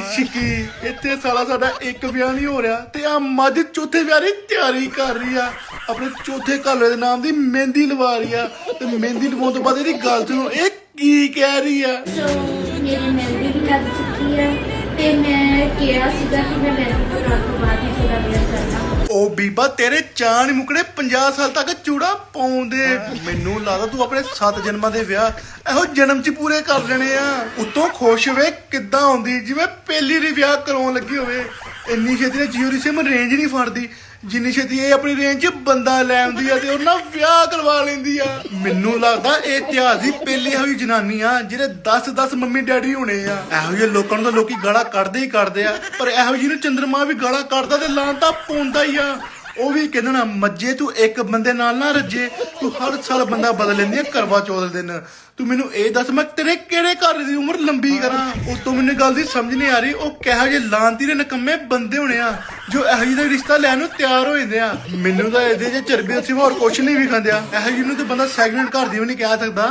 ਦੀ ਇੱਥੇ ਸਾਲਾ ਸਾਡਾ ਇੱਕ ਵਿਆਹ ਨਹੀਂ ਹੋ ਰਿਹਾ ਤੇ ਆ ਮੱਝ ਚੌਥੇ ਵਿਆਹ ਦੀ ਤਿਆਰੀ ਕਰ ਰਹੀ ਆ। ਆਪਣੇ ਚੌਥੇ ਘਰ ਦੇ ਨਾਮ ਦੀ ਮਹਿੰਦੀ ਲਵਾ ਰਹੀ ਆ। ਤੇ ਮਹਿੰਦੀ ਲਵਾਉਣ ਤੋਂ ਬਾਅਦ ਇਹਦੀ ਗੱਲ ਸੁਣੋ, ਇਹ ਕੀ ਕਹਿ ਰਹੀ ਆ? ਸੋ ਮੇਰੀ ਮਹਿੰਦੀ ਵੀ ਲੱਗ ਚੁੱਕੀ ਹੈ ਤੇ ਮੈਂ ਕਿਹਾ ਸੀਗਾ ਕਿ ਮੈਂ ਮਹਿੰਦੀ ਲਗਾਉਣ ਤੋਂ ਬਾਅਦ ਹੀ ਥੋੜਾ ਵਿਆਹ ਕਰਨਾ। ਉਹ ਬੀਬਾ, ਤੇਰੇ ਚਾਹ ਨੀ ਮੁਕਣੇ 50 ਸਾਲ ਤੱਕ ਚੂੜਾ ਪਾਉਂਦੇ। ਮੈਨੂੰ ਲੱਗਦਾ ਤੂੰ ਆਪਣੇ 7 ਜਨਮਾਂ ਦੇ ਵਿਆਹ ਇਹੋ ਜਨਮ ਚ ਪੂਰੇ ਕਰ ਲੈਣੇ ਆ। ਉਤੋਂ ਖੁਸ਼ ਹੋਵੇ, ਕਿੱਦਾਂ ਆਉਂਦੀ, ਜਿਵੇਂ ਪਹਿਲੀ ਰੀ ਵਿਆਹ ਕਰਾਉਣ ਲੱਗੀ ਹੋਵੇ। ਇੰਨੀ ਛੇਤੀ ਨਾਲ ਸਿਮ ਰੇਂਜ ਨਹੀਂ ਫੜਦੀ। ਜਿੰਨੀ ਛੇਤੀ ਇਹ ਆਪਣੀ ਰੇਂਜ 'ਚ ਬੰਦਾ ਲੈ ਆਉਂਦੀ ਆ ਤੇ ਉਹਨਾਂ ਨਾਲ ਵਿਆਹ ਕਰਵਾ ਲੈਂਦੀ ਆ। ਮੈਨੂੰ ਲੱਗਦਾ ਇਹ ਇਤਿਹਾਸ ਦੀ ਪਹਿਲੀ ਹੋਈ ਜਨਾਨੀ ਆ ਜਿਹੜੇ 10 10 ਮੰਮੀ ਡੈਡੀ ਹੋਣੇ ਆ। ਇਹੋ ਜਿਹੇ ਲੋਕਾਂ ਨੂੰ ਤਾਂ ਲੋਕੀ ਗਾਲਾਂ ਕੱਢਦੇ ਹੀ ਕੱਢਦੇ ਆ, ਪਰ ਇਹੋ ਜਿਹੀ ਨੂੰ ਚੰਦਰਮਾ ਵੀ ਗਾਲਾਂ ਕੱਢਦਾ ਤੇ ਲਾਂ ਤਾਂ ਪਾਉਂਦਾ ਹੀ ਆ। ਉਹ ਵੀ ਕਹਿੰਦਾ ਨਾ ਮੱਜੇ ਤੂੰ ਇੱਕ ਬੰਦੇ ਨਾਲ ਨਾ ਰੱਜੇ ਤੂੰ ਹਰ ਸਾਲ ਬੰਦਾ ਬਦਲ ਲੈਂਦੀ ਆ ਕਰਵਾ ਚੌਥ ਦੇ ਦਿਨ। ਤੂੰ ਮੈਨੂੰ ਇਹ ਦੱਸ ਮੈਂ ਤੇਰੇ ਕਿਹੜੇ ਘਰ ਦੀ ਉਮਰ ਲੰਬੀ ਕਰਾਂ? ਉਹ ਤੋਂ ਮੈਨੂੰ ਗੱਲ ਦੀ ਸਮਝ ਨਹੀਂ ਆ ਰਹੀ ਉਹ ਕਿਹੋ ਜਿਹੇ ਲਾਂਤੀ ਦੇ ਨਕੰਮੇ ਬੰਦੇ ਹੋਣੇ ਆ ਜੋ ਇਹੋ ਜਿਹੇ ਦਾ ਰਿਸ਼ਤਾ ਲੈਣ ਨੂੰ ਤਿਆਰ ਹੋ ਜਾਂਦੇ ਆ। ਮੈਨੂੰ ਤਾਂ ਇਹਦੇ ਜੇ ਚਰਬੀ ਅਸੀਂ ਹੋਰ ਕੁਛ ਨਹੀਂ ਵੀ ਖਾਂਦੇ ਆ। ਇਹੋ ਜਿਹੇ ਨੂੰ ਤੇ ਬੰਦਾ ਸੈਗਮੈਂਟ ਘਰ ਦੀ ਵੀ ਨਹੀਂ ਕਹਿ ਸਕਦਾ।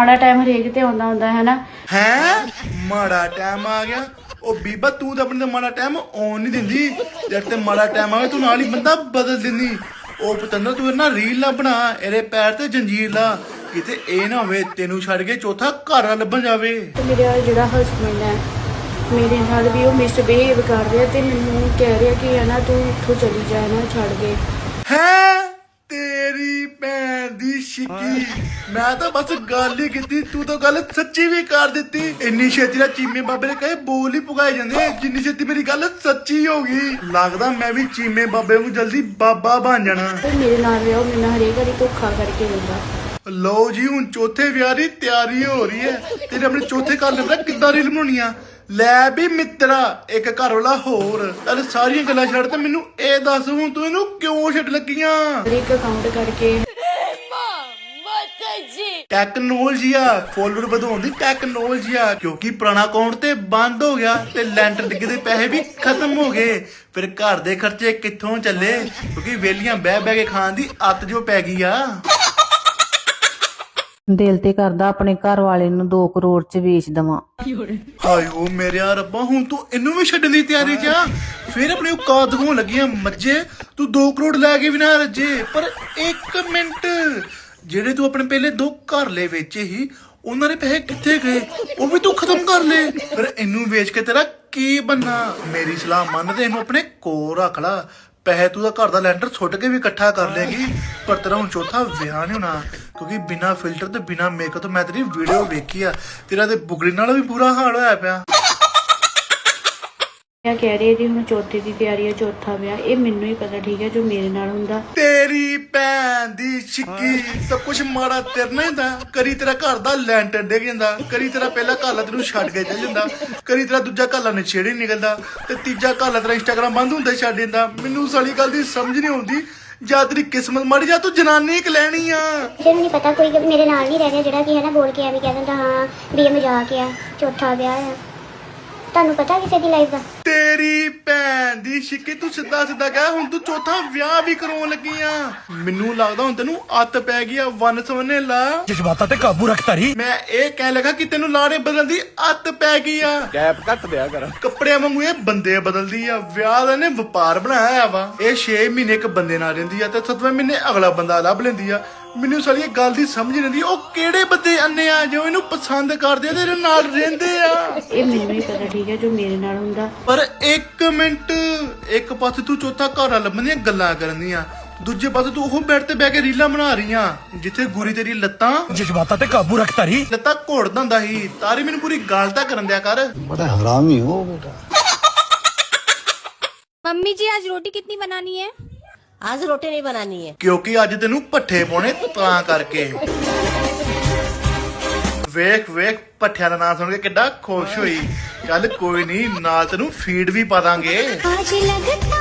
ਮਾੜਾ ਟਾਈਮ ਹਰੇਕ ਤੇ ਆਉਂਦਾ ਹੁੰਦਾ ਹੈ ਨਾ? ਹੈ? ਮਾੜਾ ਟਾਈਮ ਆ ਗਿਆ। ਉਹ ਬੀਬਾ ਤੂੰ ਤਾਂ ਆਪਣੇ ਤੇ ਮਾੜਾ ਟਾਈਮ ਆਉਣ ਨਹੀਂ ਦਿੰਦੀ। ਜਦ ਤੇ ਮਾੜਾ ਟਾਈਮ ਆਵੇ ਤੂੰ ਨਾਲ ਹੀ ਬੰਦਾ ਬਦਲ ਦਿੰਦੀ। ਉਹ ਪਤੰਦਰ ਤੂੰ ਨਾ ਰੀਲ ਨਾ ਬਣਾ ਇਹਦੇ ਪੈਰ ਤੇ ਜੰਜੀਰ ਲਾ। ਕਿਤੇ ਇਹ ਨਾ ਹੋਵੇ ਤੈਨੂੰ ਛੱਡ ਕੇ ਚੌਥਾ ਘਰ ਲੱਭਣ ਜਾਵੇ। ਤੇ ਮੇਰਾ ਜਿਹੜਾ ਹਸਬੰਡ ਹੈ ਮੇਰੇ ਨਾਲ ਵੀ ਉਹ ਮਿਸਬਿਹੇਵ ਕਰ ਰਿਹਾ ਤੇ ਮੈਨੂੰ ਕਹਿ ਰਿਹਾ ਕਿ ਹੈ ਨਾ ਤੂੰ ਇੱਥੋਂ ਚਲੀ ਜਾ ਨਾ ਛੱਡ ਕੇ ਹੈ? ਭੈਣ ਦੀ ਸ਼ਿਕੀ ਮੈਂ ਤਾਂ ਬਸ ਗੱਲ ਹੀ ਕੀਤੀ ਤੂੰ ਤਾਂ ਗੱਲ ਸੱਚੀ ਵੀ ਕਰ ਦਿੱਤੀ। ਇੰਨੀ ਛੇਤੀ ਨਾਲ ਚੀਮੇ ਬਾਬੇ ਨੇ ਕਹੇ ਬੋਲ ਹੀ ਪੁਗਾਏ ਜਾਂਦੇ ਜਿੰਨੀ ਛੇਤੀ ਮੇਰੀ ਗੱਲ ਸੱਚੀ ਹੋ ਗਈ। ਲੱਗਦਾ ਮੈਂ ਵੀ ਚੀਮੇ ਬਾਬੇ ਨੂੰ ਜਲਦੀ ਬਾਬਾ ਬਣ ਜਾਣਾ। ਤੇ ਮੇਰੇ ਨਾਲ ਰਿਹਾ ਮੈਨੂੰ ਹਰੇਕ ਵਾਰੀ ਧੋਖਾ ਕਰਕੇ ਦਿੰਦਾ ਲਓ ਜੀ ਹੁਣ ਚੌਥੇ ਵਿਆਹ ਦੀ ਤਿਆਰੀ ਹੋ ਰਹੀ ਹੈ। ਤੇਰੇ ਆਪਣੇ ਚੌਥੇ ਘਰ ਲੱਭਦਾ ਕਿੱਦਾਂ ਰੀਲ ਬਣਾਉਣੀ ਆ ਲੈ ਵੀ ਮਿੱਤਰਾ ਇੱਕ ਘਰ ਵਾਲਾ ਹੋਰ। ਚੱਲ ਸਾਰੀਆਂ ਗੱਲਾਂ ਛੱਡ ਤੇ ਮੈਨੂੰ ਇਹ ਦੱਸ ਹੁਣ ਤੂੰ ਇਹਨੂੰ ਕਿਉਂ ਛੱਡ ਲੱਗੀਆਂ? ਹਰੇਕ ਅਕਾਊਂਟ ਕਰਕੇ ਟੈਕਨੋਲੋਜੀ ਆ ਫੋਲੋਅਰ ਵਧਾਉਣ ਦੀ ਟੈਕਨੋਲੋਜੀ ਆ ਕਿਉਂਕਿ ਪੁਰਾਣਾ ਅਕਾਊਂਟ ਤੇ ਬੰਦ ਹੋ ਗਿਆ ਤੇ ਲੈਂਟਰ ਡਿੱਗੇ ਦੇ ਪੈਸੇ ਵੀ ਖਤਮ ਹੋ ਗਏ। ਫਿਰ ਘਰ ਦੇ ਖਰਚੇ ਕਿੱਥੋਂ ਚੱਲੇ? ਕਿਉਂਕਿ ਵੇਲੀਆਂ ਬਹਿ ਬਹਿ ਕੇ ਖਾਣ ਦੀ ਅੱਤ ਜੋ ਪੈ ਗਈ ਆ। ਦਿਲ ਤੇ ਕਰਦਾ ਆਪਣੇ ਘਰ ਵਾਲੇ ਨੂੰ 2 ਕਰੋੜ ਚ ਵੇਚ ਦਵਾਂ। ਹਾਏ ਓ ਮੇਰੇ ਰੱਬਾ ਹੁਣ ਤੂੰ ਇਹਨੂੰ ਵੀ ਛੱਡਣ ਦੀ ਤਿਆਰੀ ਚ ਆ? ਫਿਰ ਆਪਣੀ ਔਕਾਤ ਲੱਗੀਆਂ ਮੱਜੇ ਤੂੰ 2 ਕਰੋੜ ਲੈ ਕੇ ਵੀ ਨਾ ਰੱਜੇ ਪਰ 1 ਮਿੰਟ। ਜਿਹੜੇ ਤੂੰ ਆਪਣੇ ਪਹਿਲੇ ਦੋ ਘਰ ਲੈ ਵੇਚੇ ਹੀ ਉਹਨਾਂ ਦੇ ਪੈਸੇ ਕਿੱਥੇ ਗਏ? ਉਹ ਵੀ ਤੂੰ ਖਤਮ ਕਰ ਲੈ ਫਿਰ ਇਹਨੂੰ ਵੇਚ ਕੇ ਤੇਰਾ ਕੀ ਬੰਨਾ ਮੇਰੀ ਸਲਾਹ ਮੰਨ ਤੇ ਇਹਨੂੰ ਆਪਣੇ ਕੋਲ ਰੱਖ ਲਾ। ਪੈਸੇ ਤੂੰ ਦਾ ਘਰ ਦਾ ਲੈਂਟਰ ਸੁੱਟ ਕੇ ਵੀ ਇਕੱਠਾ ਕਰ ਲੇਗੀ ਪਰ ਤੇਰਾ ਹੁਣ ਚੌਥਾ ਵਿਆਹ ਨਹੀਂ ਹੋਣਾ, ਕਿਉਂਕਿ ਬਿਨਾ ਫਿਲਟਰ ਤੇ ਬਿਨਾ ਮੇਕਅਪ ਤੋਂ ਮੈਂ ਤੇਰੀ ਵੀਡੀਓ ਵੇਖੀ ਆ। ਤੇਰਾ ਤੇ ਬੁਗੜੀ ਨਾਲ ਵੀ ਬੁਰਾ ਹਾਲ ਹੋਇਆ ਪਿਆ। ਇਹ ਕਹਿ ਰਹੀ ਹੈ ਜੀ ਹੁਣ ਚੌਥੇ ਦੀ ਤਿਆਰੀ ਹੈ ਚੌਥਾ ਵਿਆਹ ਇਹ ਮੈਨੂੰ ਹੀ ਪਤਾ ਠੀਕ ਹੈ ਜੋ ਮੇਰੇ ਨਾਲ ਹੁੰਦਾ। ਤੇਰੀ ਭੈਣ ਦੀ ਛਿੱਕੀ ਸਭ ਕੁਝ ਮਾੜਾ ਤੇਰੇ ਨਾਲ ਹੀ ਹੁੰਦਾ। ਕਰੀ ਤੇਰਾ ਘਰ ਦਾ ਲੈਂਟਰ ਡਿੱਗ ਜਾਂਦਾ। ਕਰੀ ਤੇਰਾ ਪਹਿਲਾ ਘਾਲਾ ਤੈਨੂੰ ਛੱਡ ਕੇ ਚੱਲ ਜਾਂਦਾ। ਕਰੀ ਤੇਰਾ ਦੂਜਾ ਘਾਲਾ ਨਛੇੜੀ ਨਿਕਲਦਾ। ਤੇ ਤੀਜਾ ਘਾਲਾ ਤੇਰਾ ਇੰਸਟਾਗ੍ਰਾਮ ਬੰਦ ਹੁੰਦਾ ਛੱਡ ਦਿੰਦਾ। ਮੈਨੂੰ ਸਾਲੀ ਗੱਲ ਦੀ ਸਮਝ ਨਹੀਂ ਆਉਂਦੀ। ਜਾਂ ਤੇਰੀ ਕਿਸਮਤ ਮਾੜੀ ਜਾਂ ਤੂੰ ਜਨਾਨੀ ਇੱਕ ਲੈਣੀ ਆ। ਕਿਸੇ ਨੂੰ ਨਹੀਂ ਪਤਾ ਕੋਈ ਮੇਰੇ ਨਾਲ ਨਹੀਂ ਰਹਿ ਰਿਹਾ ਜਿਹੜਾ ਕਿ ਹੈ ਨਾ ਬੋਲ ਕੇ ਐਵੇਂ ਕਹਿ ਦਿੰਦਾ ਹਾਂ ਵੀ ਇਹ ਮਜ਼ਾਕ ਆ ਚੌਥਾ ਵਿਆਹ ਆ। ਤੁਹਾਨੂੰ ਪਤਾ ਕਿਸੇ ਦੀ ਲਾਈਫ ਦਾ? ਤੇਰੀ ਭੈਣ ਦੀ ਛਿੱਕੀ ਤੂੰ ਸਿੱਧਾ ਸਿੱਧਾ ਕਹਿ ਹੁਣ ਤੂੰ ਚੌਥਾ ਵਿਆਹ ਵੀ ਕਰਾਉਣ ਲੱਗੀ ਆ। ਮੈਨੂੰ ਲੱਗਦਾ ਹੁਣ ਤੈਨੂੰ ਅੱਤ ਪੈ ਗਈ ਆ ਵਨ ਸਵਨੇ ਲਾ। ਜਜ਼ਬਾਤਾਂ ਤੇ ਕਾਬੂ ਰੱਖ ਤਾਰੀ ਮੈਂ ਇਹ ਕਹਿ ਲਗਾ ਕਿ ਤੈਨੂੰ ਲਾੜੇ ਬਦਲਣ ਦੀ ਅੱਤ ਪੈ ਗਈ ਆ। ਗੈਪ ਘੱਟ ਦਿਆ ਕਰ। ਕੱਪੜਿਆਂ ਵਾਂਗੂ ਇਹ ਬੰਦੇ ਬਦਲਦੀ ਆ। ਵਿਆਹ ਦਾ ਨੇ ਵਪਾਰ ਬਣਾਇਆ ਆ ਵਾ। ਇਹ 6 ਮਹੀਨੇ ਇੱਕ ਬੰਦੇ ਨਾਲ ਰਹਿੰਦੀ ਆ ਤੇ 7ਵੇਂ ਮਹੀਨੇ ਅਗਲਾ ਬੰਦਾ ਲੱਭ ਲੈਂਦੀ ਆ। ਮੈਨੂੰ ਸਾਲੀ ਇਹ ਗੱਲ ਦੀ ਸਮਝ ਨਹੀਂ ਆਉਂਦੀ ਉਹ ਕਿਹੜੇ ਬੰਦੇ ਅੰਨੇ ਆ ਜੋ ਇਹਨੂੰ ਪਸੰਦ ਕਰਦੇ ਆ ਤੇ ਇਹਦੇ ਨਾਲ ਰਹਿੰਦੇ ਆ ਇਹ ਮੈਨੂੰ ਹੀ ਪਤਾ ਠੀਕ ਹੈ ਜੋ ਮੇਰੇ ਨਾਲ ਹੁੰਦਾ ਪਰ ਇੱਕ ਮਿੰਟ ਇੱਕ ਪਾਸੇ ਤੂੰ ਚੌਥਾ ਘਰ ਲੱਭਣ ਦੀਆਂ ਗੱਲਾਂ ਕਰਨ ਦੀਆਂ ਦੂਜੇ ਪਾਸੇ ਤੂੰ ਉਹ ਬੈੱਡ ਤੇ ਬਹਿ ਕੇ ਰੀਲਾਂ ਬਣਾ ਰਹੀਆਂ ਜਿੱਥੇ ਗੁਰੀ ਤੇਰੀ ਲੱਤਾਂ ਜਜ਼ਬਾਤਾਂ ਤੇ ਕਾਬੂ ਰੱਖ ਤਾਰੀ ਲੱਤਾਂ ਘੋੜਦਾ ਹੁੰਦਾ ਸੀ ਤਾਰੀ ਮੈਨੂੰ ਪੂਰੀ ਗੱਲ ਤਾਂ ਕਰਨ ਦਿਆ ਕਰ बड़ा हरामी हो बेटा मम्मी जी आज रोटी कितनी बनानी है आज रोटी नहीं बनानी है ਕਿਉਂਕਿ ਅੱਜ ਤੈਨੂੰ ਪੱਠੇ ਪਾਉਣੇ ਤਾਂ ਕਰਕੇ ਵੇਖ ਵੇਖ ਪੱਠਿਆਂ ਦਾ ਨਾਮ ਸੁਣ ਕੇ ਕਿੱਡਾ ਖੁਸ਼ ਹੋਈ ਚੱਲ ਕੋਈ ਨਹੀਂ ਨਾਲ ਤੈਨੂੰ ਫੀਡ ਵੀ ਪਾ ਦਾਂਗੇ ਅੱਜ ਲੱਗਦਾ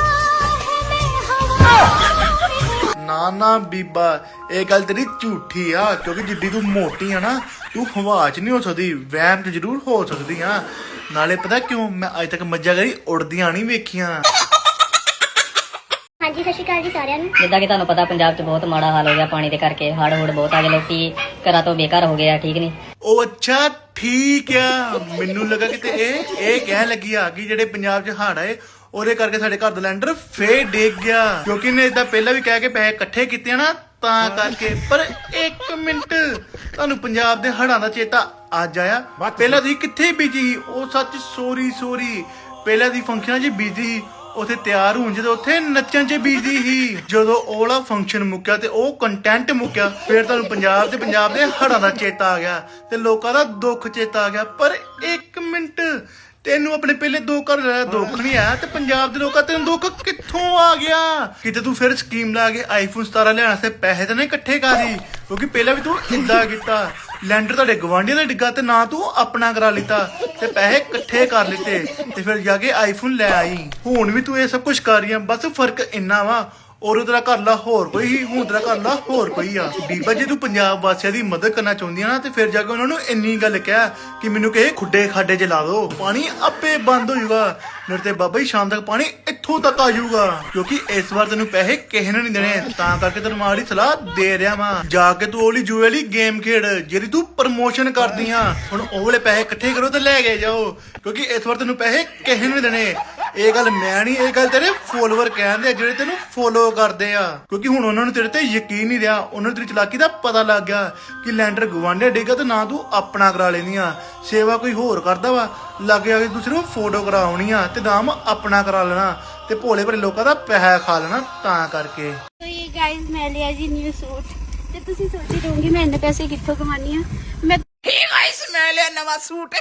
ਹੈ ਮੈਂ ਹਵਾ ਨਾ ਨਾ ਬੀਬਾ ਇਹ ਗੱਲ ਤੇਰੀ ਝੂਠੀ ਆ ਕਿਉਂਕਿ ਜਿੱਡੀ ਤੂੰ ਮੋਟੀ ਆ ਨਾ ਤੂੰ ਹਵਾ 'ਚ ਨਹੀਂ ਹੋ ਸਕਦੀ ਵਹਿਮ 'ਚ ਜ਼ਰੂਰ ਹੋ ਸਕਦੀ ਆ ਨਾਲੇ ਪਤਾ ਕਿਉਂ ਮੈਂ ਅੱਜ ਤੱਕ ਮੱਝਾਂ ਗਈ ਉੜਦੀਆਂ ਨਹੀਂ ਵੇਖੀਆਂ ਹਾਂਜੀ ਸਤਿ ਸ਼੍ਰੀ ਅਕਾਲ ਜੀ ਸਾਰਿਆਂ ਨੂੰ। ਜਿੱਦਾਂ ਕਿ ਤੁਹਾਨੂੰ ਪਤਾ ਪੰਜਾਬ 'ਚ ਬਹੁਤ ਮਾੜਾ ਹਾਲ ਹੋ ਗਿਆ ਪਾਣੀ ਦੇ ਕਰਕੇ ਹੜ੍ਹ ਹੁੜ ਬਹੁਤ ਆ ਗਏ ਲੋਕੀ ਘਰਾਂ ਤੋਂ ਬੇਘਰ ਹੋ ਗਏ ਆ ਠੀਕ ਨਹੀਂ? ਉਹ ਅੱਛਾ ਠੀਕ ਆ। ਮੈਨੂੰ ਲੱਗਾ ਕਿ ਤੇ ਇਹ ਇਹ ਕਹਿਣ ਲੱਗੀ ਆ ਕਿ ਜਿਹੜੇ ਪੰਜਾਬ 'ਚ ਹੜ੍ਹ ਆਏ ਉਹਦੇ ਕਰਕੇ ਸਾਡੇ ਘਰ ਦਾ ਲੈਂਡਰ ਫੇਰ ਡਿੱਗ ਗਿਆ। ਕਿਉਂਕਿ ਇਹਨੇ ਇਦਾਂ ਪਹਿਲਾਂ ਵੀ ਕਹਿ ਕੇ ਪੈਸੇ ਇਕੱਠੇ ਕੀਤੇ ਆ ਨਾ ਤਾਂ ਕਰਕੇ। ਪਰ 1 ਮਿੰਟ ਤੁਹਾਨੂੰ ਪੰਜਾਬ ਦੇ ਹੜ੍ਹਾਂ ਦਾ ਚੇਤਾ ਅੱਜ ਆਇਆ। ਪਹਿਲਾਂ ਤੁਸੀਂ ਕਿੱਥੇ ਬੀਜੀ? ਸੀ? ਉਹ ਸੱਚ ਸੋਰੀ ਸੋਰੀ। ਪਹਿਲਾਂ ਦੀ ਫੰਕਸ਼ਨਾਂ 'ਚ ਬੀਜੀ ਸੀ। ਉਥੇ ਤਿਆਰ ਹੋਣ ਜਦੋਂ ਉੱਥੇ ਨੱਚਣ 'ਚ ਬੀਜੀ ਸੀ। ਜਦੋਂ ਉਹ ਫੰਕਸ਼ਨ ਮੁੱਕਿਆ ਤੇ ਉਹ ਕੰਟੈਂਟ ਮੁੱਕਿਆ, ਫਿਰ ਤੁਹਾਨੂੰ ਪੰਜਾਬ ਤੇ ਪੰਜਾਬ ਦੇ ਹੜ੍ਹਾਂ ਦਾ ਚੇਤਾ ਆ ਗਿਆ ਤੇ ਲੋਕਾਂ ਦਾ ਦੁੱਖ ਚੇਤਾ ਆ ਗਿਆ। ਪਰ 1 ਮਿੰਟ, ਤੈਨੂੰ ਆਪਣੇ ਪਹਿਲੇ ਦੋ ਘਰ ਦਾ ਦੁੱਖ ਨਹੀਂ ਆਇਆ ਤੇ ਪੰਜਾਬ ਦੇ ਲੋਕਾਂ ਤੈਨੂੰ ਦੁੱਖ ਕਿੱਥੋਂ ਆ ਗਿਆ? ਕਿਤੇ ਤੂੰ ਫਿਰ ਸਕੀਮ ਲਾ ਕੇ ਆਈਫੋਨ 17 ਲੈਣ ਵਾਸਤੇ ਪੈਸੇ ਤਾਂ ਨਹੀਂ ਇਕੱਠੇ ਕਰੀ ਕਿਉਂਕਿ ਪਹਿਲਾਂ ਵੀ ਤੂੰ ਇੰਦਾ ਕੀਤਾ। ਲੈਂਡਰ ਤੁਹਾਡੇ ਗਵਾਂਢੀਆਂ ਦਾ ਡਿੱਗਾ ਤੇ ਨਾ ਤੂੰ ਆਪਣਾ ਕਰਾ ਲਿੱਤਾ ਤੇ ਪੈਸੇ ਇਕੱਠੇ ਕਰ ਲਿੱਤੇ ਤੇ ਫਿਰ ਜਾ ਕੇ ਆਈਫੋਨ ਲੈ ਆਈ। ਹੁਣ ਵੀ ਤੂੰ ਇਹ ਸਭ ਕੁਝ ਕਰ ਰਹੀ ਆ, ਬਸ ਫ਼ਰਕ ਇੰਨਾ ਵਾ, ਔਰ ਤੇਰਾ ਘਰ ਲਾ ਹੋਰ ਕੋਈ ਹੀ ਹੁਣ ਤੇਰਾ ਘਰ ਲਾ ਹੋਰ ਕੋਈ ਆ। ਬੀਬਾ, ਜੇ ਤੂੰ ਪੰਜਾਬ ਵਾਸੀਆਂ ਦੀ ਮਦਦ ਕਰਨਾ ਚਾਹੁੰਦੀ ਆ ਨਾ, ਤੇ ਫਿਰ ਜਾ ਕੇ ਉਹਨਾਂ ਨੂੰ ਇੰਨੀ ਗੱਲ ਕਹਿ ਕਿ ਮੈਨੂੰ ਕਿਸੇ ਖੁੱਡੇ ਖਾਡੇ 'ਚ ਲਾ ਦਿਓ ਪਾਣੀ ਆਪੇ ਬੰਦ ਹੋ ਜਾਊਗਾ। ਨਹੀਂ ਤੇ ਬਾਬਾ ਜੀ, ਸ਼ਾਮ ਤੱਕ ਪਾਣੀ ਇੱਥੋਂ ਤੱਕ ਆ ਜਾਊਗਾ ਕਿਉਂਕਿ ਇਸ ਵਾਰ ਤੈਨੂੰ ਪੈਸੇ ਕਿਸੇ ਨੇ ਨਹੀਂ ਦੇਣੇ, ਤਾਂ ਕਰਕੇ ਤੈਨੂੰ ਮਾੜੀ ਸਲਾਹ ਦੇ ਰਿਹਾ ਵਾਂ। ਜਾ ਕੇ ਤੂੰ ਉਹਲੀ ਜੂਏ ਵਾਲੀ ਗੇਮ ਖੇਡ, ਜਿਹੜੀ ਤੂੰ ਪ੍ਰਮੋਸ਼ਨ ਕਰਦੀ ਆ। ਹੁਣ ਉਹ ਵਾਲੇ ਪੈਸੇ ਇਕੱਠੇ ਕਰੋ ਤੇ ਲੈ ਕੇ ਜਾਓ, ਕਿਉਂਕਿ ਇਸ ਵਾਰ ਤੈਨੂੰ ਪੈਸੇ ਕਿਸੇ ਨੂੰ ਨਹੀਂ ਦੇਣੇ। ਇਹ ਗੱਲ ਮੈਂ ਨਹੀਂ, ਇਹ ਗੱਲ ਤੇਰੇ ਫੋਲੋਅਰ ਕਹਿੰਦੇ ਆ ਜਿਹੜੇ ਤੈਨੂੰ ਫੋਲੋ ਕਰਦੇ ਆ। ਕਿਉਂਕਿ ਹੁਣ ਉਹਨਾਂ ਨੂੰ ਤੇਰੇ ਤੇ ਯਕੀਨ ਨਹੀਂ ਰਿਹਾ, ਉਹਨਾਂ ਨੂੰ ਤੇਰੀ ਚਲਾਕੀ ਦਾ ਪਤਾ ਲੱਗ ਗਿਆ ਕਿ ਲੈਂਡਰ ਗਵਾਂਢੇ ਡੇਗਾ ਤੇ ਨਾ ਤੂੰ ਆਪਣਾ ਕਰਾ ਲੈਣੀ ਆ। ਸੇਵਾ ਕੋਈ ਹੋਰ ਕਰਦਾ ਵਾ। ਲੱਗ ਜਾ ਕੇ ਤੂੰ ਸਿਰਫ ਫੋਟੋ ਕਰਾਉਣੀ ਆ ਤੇ ਨਾਮ ਆਪਣਾ ਕਰਾ ਲੈਣਾ ਤੇ ਭੋਲੇ ਭਲੇ ਲੋਕਾਂ ਦਾ ਪੈਸਾ ਖਾ ਲੈਣਾ ਤਾਂ ਕਰਕੇ। ਤੋ ਇਹ ਗਾਇਜ਼ ਮੈਂ ਲਿਆ ਜੀ ਨਿਊ ਸੂਟ ਤੇ ਤੁਸੀਂ ਸੋਚੀ ਰਹੋਗੇ ਮੈਂ ਇੰਨੇ ਪੈਸੇ ਕਿੱਥੋਂ ਕਮਾਨੀ ਆ ਮੈਂ ਹੇ ਗਾਇਸ ਮੈਂ ਲਿਆ ਨਵਾਂ ਸੂਟ।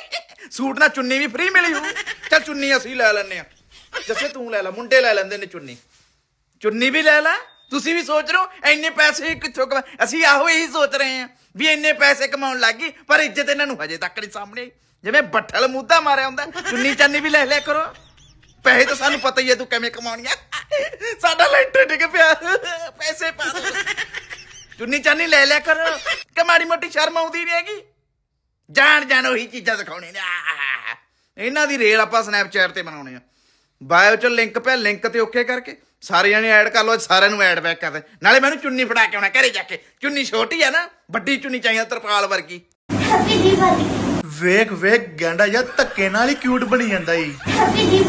ਸੂਟ ਨਾਲ ਚੁੰਨੀ ਵੀ ਫ੍ਰੀ ਮਿਲੀ ਹੋ ਚੱਲ ਚੁੰਨੀ ਅਸੀਂ ਲੈ ਲੈਨੇ ਆ ਜੱਸੇ ਤੂੰ ਲੈ ਲੈ ਮੁੰਡੇ ਲੈ ਲੈਂਦੇ ਨੇ ਚੁੰਨੀ। ਚੁੰਨੀ ਵੀ ਲੈ ਲੈ। ਤੁਸੀਂ ਵੀ ਸੋਚ ਰਹੇ ਹੋ, ਇੰਨੇ ਪੈਸੇ ਕਿੱਥੋਂ ਕਮਾ? ਅਸੀਂ ਆਹੋ ਇਹੀ ਸੋਚ ਰਹੇ ਹਾਂ ਵੀ ਇੰਨੇ ਪੈਸੇ ਕਮਾਉਣ ਲੱਗ ਲੱਗੀ ਪਰ ਇੱਜ਼ਤ ਇਹਨਾਂ ਨੂੰ ਹਜੇ ਤੱਕ ਨਹੀਂ ਸਾਹਮਣੇ ਆਈ। ਜਿਵੇਂ ਬੱਠਲ ਮੁੱਦਾ ਮਾਰਿਆ ਹੁੰਦਾ, ਚੁੰਨੀ ਚਾਨੀ ਵੀ ਲੈ ਲਿਆ ਕਰੋ। ਪੈਸੇ ਤਾਂ ਸਾਨੂੰ ਪਤਾ ਹੀ ਹੈ ਤੂੰ ਕਿਵੇਂ ਕਮਾਉਣੀ ਆ। ਸਾਡਾ ਲੈਂਟਰ ਡਿੱਗ ਪਿਆ। ਪੈਸੇ ਪਾ ਦੋ। ਚੁੰਨੀ ਚਾਨੀ ਲੈ ਲਿਆ ਕਰੋ। ਕਿ ਮਾੜੀ ਮੋਟੀ ਸ਼ਰਮ ਆਉਂਦੀ ਨਹੀਂ ਹੈਗੀ? ਜਾਣ ਜਾਣ ਉਹੀ ਚੀਜ਼ਾਂ ਦਿਖਾਉਣੇ ਨੇ। ਆਹ! ਇਹਨਾਂ ਦੀ ਰੇਲ ਆਪਾਂ ਸਨੈਪਚੈਟ ਤੇ ਬਣਾਉਣੇ ਆ। ਬਾਇਓ ਚ ਲਿੰਕ ਪਿਆ ਲਿੰਕ ਤੇ ਓਕੇ ਕਰਕੇ। ਸਾਰੇ ਜਣੇ ਐਡ ਕਰ ਲਓ ਸਾਰਿਆਂ ਨੂੰ ਐਡ ਬੈਕ ਕਰ ਦੇ। ਨਾਲੇ ਮੈਨੂੰ ਚੁੰਨੀ ਫੜਾ ਕੇ ਆਉਣਾ ਘਰੇ ਜਾ ਕੇ। ਚੁੰਨੀ ਛੋਟੀ ਆ ਨਾ ਵੱਡੀ ਚੁੰਨੀ ਚਾਹੀਦਾ ਤਰਪਾਲ ਵਰਗੀ। ਹੈਪੀ ਵੇਖ ਵੇਖ ਗੈਂਡਾ ਜਾਂ ਧੱਕੇ ਨਾਲ ਹੀ ਕਿਊਟ ਬਣੀ ਜਾਂਦਾ ਈ। ਹੈਪੀ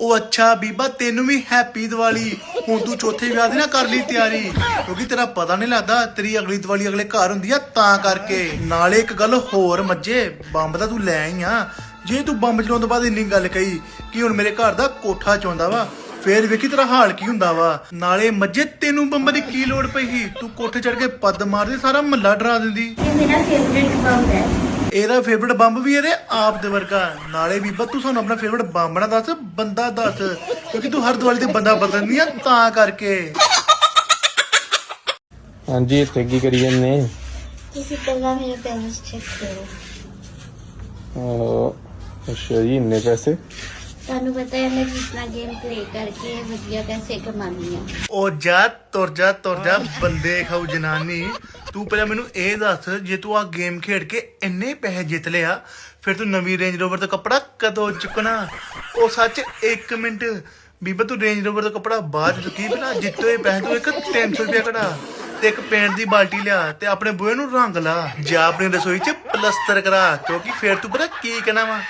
ਉਹ ਅੱਛਾ ਬੀਬਾ ਤੈਨੂੰ ਵੀ ਹੈਪੀ ਦੀਵਾਲੀ। ਹੁਣ ਤੂੰ ਚੌਥੇ ਵਿਆਹ ਦੀ ਨਾ ਕਰ ਲਈ ਤਿਆਰੀ। ਕਿਉਂਕਿ ਤੇਰਾ ਪਤਾ ਨਹੀਂ ਲੱਗਦਾ ਤੇਰੀ ਅਗਲੀ ਦੀਵਾਲੀ ਅਗਲੇ ਘਰ ਹੁੰਦੀ ਆ ਤਾਂ ਕਰਕੇ। ਨਾਲੇ ਇੱਕ ਗੱਲ ਹੋਰ ਮੱਜੇ ਬੰਬ ਤਾਂ ਤੂੰ ਲੈ ਆਈ ਆ। ਜੇ ਤੂੰ ਬੰਬ ਚਲਾਉਣ ਤੋਂ ਬਾਅਦ ਇੰਨੀ ਗੱਲ ਕਹੀ ਕਿ ਹੁਣ ਮੇਰੇ ਘਰ ਦਾ ਕੋਠਾ ਚਾਹੁੰਦਾ ਵਾ ਫੇਰ ਵੇਖੀ ਤੇਰਾ ਹਾਲ ਕੀ ਹੁੰਦਾ ਵਾ। ਨਾਲੇ ਮੱਜੇ ਤੈਨੂੰ ਬੰਬ ਦੀ ਕੀ ਲੋੜ ਪਈ ਸੀ? ਤੂੰ ਕੋਠੇ ਚੜ ਕੇ ਪੱਦ ਮਾਰਦੀ ਸਾਰਾ ਮਹੱਲਾ ਡਰਾ ਦਿੰਦੀ। ਇਹ ਮੇਰਾ ਫੇਵਰਿਟ ਬੰਬ ਹੈ। ਇਹਦਾ ਫੇਵਰਟ ਬੰਬ ਵੀ ਇਹਦੇ ਆਪ ਦੇ ਵਰਗਾ। ਨਾਲੇ ਬੀਬਾ ਤੂੰ ਸਾਨੂੰ ਆਪਣਾ ਫੇਵਰਟ ਬੰਬ ਨਾ ਦੱਸ ਬੰਦਾ ਦੱਸ। ਕਿਉਂਕਿ ਤੂੰ ਹਰ ਦੀਵਾਲੀ ਤੇ ਬੰਦਾ ਬਦਲਨੀ ਆ ਤਾਂ ਕਰਕੇ। ਹਾਂਜੀ ਇੱਥੇ ਕੀ ਕਰੀ ਜਾਂਦੇ? ਤੁਸੀਂ ਪਹਿਲਾਂ ਮੇਰੇ ਬੈਲੈਂਸ ਚੈੱਕ ਕਰੋ। ਅੱਛਾ ਜੀ ਇੰਨੇ ਪੈਸੇ? ਤੁਹਾਨੂੰ ਪਤਾ ਹੈ, ਮੈਂ ਕਿੰਨਾ ਗੇਮ ਪਲੇ ਕਰਕੇ ਵਧੀਆ ਪੈਸੇ ਕਮਾਨੀ ਆ ਉਹ ਜਾ, ਤੁਰ ਜਾ ਤੁਰ ਜਾ, ਬੰਦੇ ਖਾਉ ਜਨਾਨੀ। ਤੂੰ ਪਹਿਲਾਂ ਮੈਨੂੰ ਇਹ ਦੱਸ, ਜੇ ਤੂੰ ਆ ਗੇਮ ਖੇਡ ਕੇ ਇੰਨੇ ਪੈਸੇ ਜਿੱਤ ਲਿਆ, ਫਿਰ ਤੂੰ ਨਵੀਂ ਰੇਂਜ ਰੋਵਰ ਦਾ ਕੱਪੜਾ ਕਦੋਂ ਚੁੱਕਣਾ? ਉਹ ਸੱਚ 1 ਮਿੰਟ। ਬੀਬਾ, ਤੂੰ ਰੇਂਜ ਰੋਵਰ ਦਾ ਕੱਪੜਾ ਬਾਅਦ ਚੁੱਕੀ, ਪਹਿਲਾਂ ਜਿੱਤੇ ਪੈਸੇ ਤੂੰ ਇੱਕ 300 ਰੁਪਇਆ ਕਢਾ ਤੇ ਇੱਕ ਪੇਂਟ ਦੀ ਬਾਲਟੀ ਲਿਆ ਤੇ ਆਪਣੇ ਬੂਹੇ ਨੂੰ ਰੰਗ ਲਾ। ਜਾ ਆਪਣੀ ਰਸੋਈ 'ਚ ਪਲਸਤਰ ਕਰਾ, ਕਿਉਂਕਿ ਫਿਰ ਤੂੰ ਪਤਾ ਕੀ ਕਹਿਣਾ ਵਾ?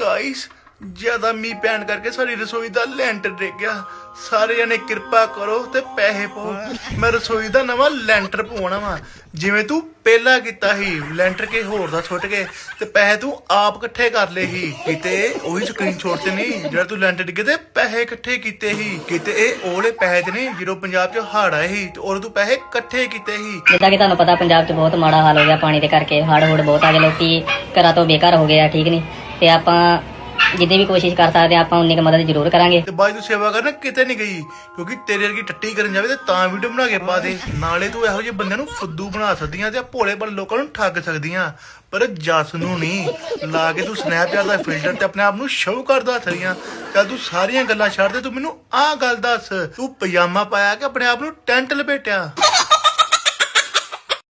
ਗਾਇਸ ਜ਼ਿਆਦਾ ਮੀਂਹ ਪੈਣ ਕਰਕੇ ਸਾਡੀ ਰਸੋਈ ਦਾ ਲੈਂਟਰ ਡਿੱਗ ਗਿਆ। ਸਾਰੇ ਜਣੇ ਕਿਰਪਾ ਕਰੋ ਤੇ ਪੈਸੇ ਪਾਓ। ਮੈਂ ਰਸੋਈ ਦਾ ਨਵਾਂ ਲੈਂਟਰ ਪਵਾਉਣਾ ਵਾ। ਜਿਵੇਂ ਤੂੰ ਪਹਿਲਾਂ ਕੀਤਾ ਸੀ, ਲੈਂਟਰ ਕੇ ਹੋਰ ਦਾ ਛੁੱਟ ਗਏ ਤੇ ਪੈਸੇ ਤੂੰ ਆਪ ਇਕੱਠੇ ਕਰ ਲਏ ਸੀ। ਕਿਤੇ ਉਹੀ ਸਕਰੀਨਸ਼ਾਟ ਤੇ ਨਹੀਂ, ਜਿਹੜਾ ਤੂੰ ਲੈਂਟਰ ਡਿੱਗੇ ਤੇ ਪੈਸੇ ਇਕੱਠੇ ਕੀਤੇ ਸੀ। ਕਿਤੇ ਇਹ ਉਹਲੇ ਪੈਸੇ ਤੇ ਨਹੀਂ, ਜਦੋਂ ਪੰਜਾਬ 'ਚ ਹੜ ਆਏ ਸੀ ਤੇ ਉਦੋਂ ਤੂੰ ਪੈਸੇ ਇਕੱਠੇ ਕੀਤੇ ਸੀ। ਜਿੱਦਾਂ ਕਿ ਤੁਹਾਨੂੰ ਪਤਾ ਪੰਜਾਬ 'ਚ ਬਹੁਤ ਮਾੜਾ ਹਾਲ ਹੋ ਗਿਆ, ਪਾਣੀ ਦੇ ਕਰਕੇ ਹੜ੍ਹ ਹੁੜ ਬਹੁਤ ਆ ਗਏ, ਲੋਕੀ ਘਰਾਂ ਤੋਂ ਬੇਘਰ ਹੋ ਗਏ ਆ, ਠੀਕ ਨਹੀਂ ਤੇ ਆਪਾਂ ਜਿੱਦੇ ਵੀ ਕੋਸ਼ਿਸ਼ ਕਰ ਸਕਦੇ ਆ, ਆਪਾਂ ਉਨੀ ਕੁ ਮਦਦ ਜ਼ਰੂਰ ਕਰਾਂਗੇ। ਤੇ ਬਾਈ ਤੂੰ ਸੇਵਾ ਕਰਨਾ ਕਿਤੇ ਨਹੀਂ ਗਈ, ਕਿਉਂਕਿ ਤੇਰੇ ਵਰਗੀ ਟੱਟੀ ਕਰਨ ਜਾਵੇ ਤੇ ਤਾਂ ਵੀਡੀਓ ਬਣਾ ਕੇ ਪਾ ਦੇ। ਨਾਲੇ ਤੂੰ ਇਹੋ ਜਿਹੇ ਬੰਦਿਆਂ ਨੂੰ ਫੁੱਦੂ ਬਣਾ ਸਕਦੀਆਂ ਤੇ ਭੋਲੇ ਭਾਲੇ ਲੋਕਾਂ ਨੂੰ ਠੱਗ ਸਕਦੀਆਂ, ਪਰ ਜਸ ਨੂੰ ਨਹੀਂ ਲਾ ਕੇ ਤੂੰ ਸਨੈਪਚੈਟ ਦਾ ਫਿਲਟਰ ਤੇ ਆਪਣੇ ਆਪ ਨੂੰ ਸ਼ੋ ਕਰਦਾ ਥਰੀਆਂ ਚੱਲ ਤੂੰ ਸਾਰੀਆਂ ਗੱਲਾਂ ਛੱਡ ਦੇ, ਤੂੰ ਮੈਨੂੰ ਆਹ ਗੱਲ ਦੱਸ। ਤੂੰ ਪਜਾਮਾ ਪਾਇਆ ਕਿ ਆਪਣੇ ਆਪ ਨੂੰ ਟੈਂਟ ਲਪੇਟਿਆ?